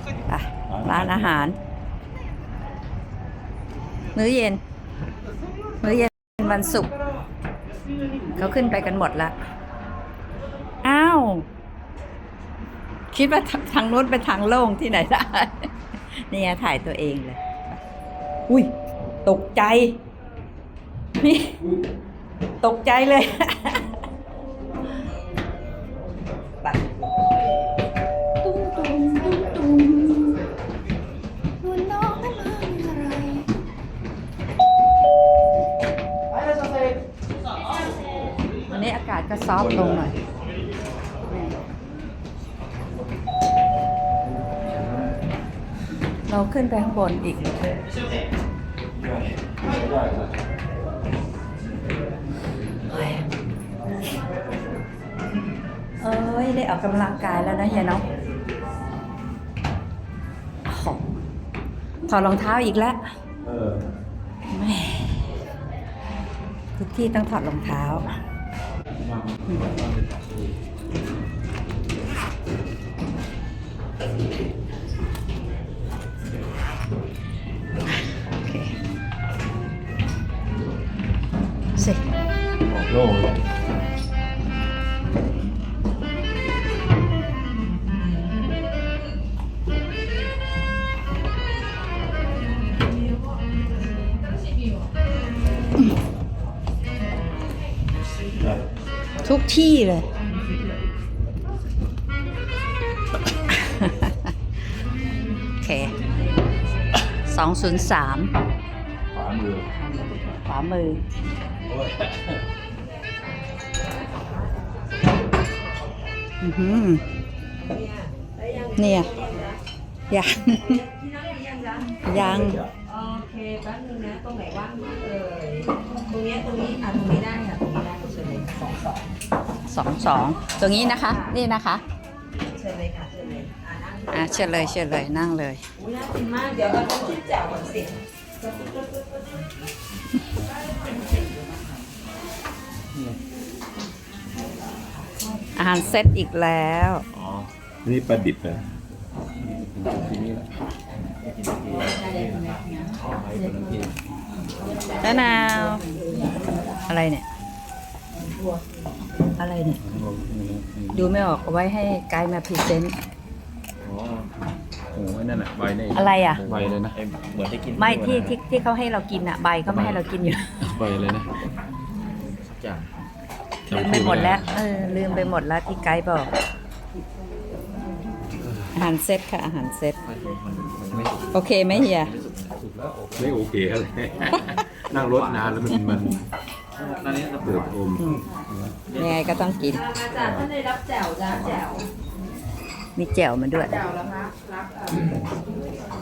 ไปร้านอาหาร มื้อเย็น มื้อเย็นวันศุกร์เขาขึ้นไปกันหมดละ อ้าว คิดว่าทางทางนู้นเป็นทางโล่งที่ไหนได้เนี่ยถ่ายตัวเองเลย อุ้ย ตกใจ นี่ ตกใจเลย ซอฟต์ลงหน่อย เราขึ้นไปข้างบนอีก เอ้ย ได้ออกกำลังกายแล้วนะเฮียเนาะโอ้โหถอดรองเท้าอีกแล้วเออแหม่ทุกที่ต้องถอดรองเท้า โอ ทุกที่เลย โอเคสองศูนย์สามขวามือ ขวามือ อือหือเนี่ยยังยังโอเคแป๊บนึงนะตรงไหนว่างมากเลยตรงเนี้ยตรงนี้อะตรงนี้ได้ค่ะตรงนี้ได้เชิญเลยสองสอง สองสองตรงนี้นะคะ นี่นะคะ เชิญเลยค่ะเชิญเลยอ่านั่งอะเชิญเลยเชิญเลยนั่งเลย อุ้ยน่ากินมาก เดี๋ยวเราต้องจิ้มแจ่วก่อนสิอาหารเซตอีกแล้ว อ๋อ นี่ปลาดิบนะมะนาว อะไรเนี่ย อะไรเนี่ย ดูไม่ออกเอาไว้ให้ไกด์มาพรีเซนต์ อ๋อโอ้ยนั่นน่ะใบนี่อะไรอะใบเลยนะเหมือนได้กินไม่ที่ที่ที่เขาให้เรากินอะใบเขาไม่ให้เรากินอยู่ ใบเลยนะสักอย่างลืมไปหมดแล้ว เออ ลืมไปหมดแล้วที่ไกด์บอก อาหารเซตค่ะ อาหารเซตโอเคไหมเฮียไม่โอเคอะไร นั่งรถนานแล้วมันมัน เปิดอมยังไงก็ต้องกินมาจากท่านได้รับแจ่วจ้าแจ่วมีแจ่วมาด้วย แจ่วแล้วคะรับเอ่อ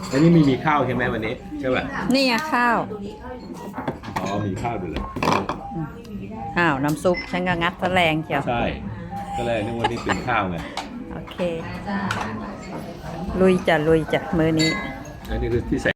แล้วนี่มีมีข้าวใช่ไหมวันนี้ ใช่ป่ะนี่ไงข้าวตรงนี้เข้าอยู่อ๋อมีข้าวด้วยเหรออ้าว น้ำซุป ฉันก็งัดตะแรงเชียว ใช่ ก็เลยนึกว่านี่เป็นข้าวไงโอเคลุยจ้ะลุยจ้ะมือนี้ อันนี้คือที่ใส่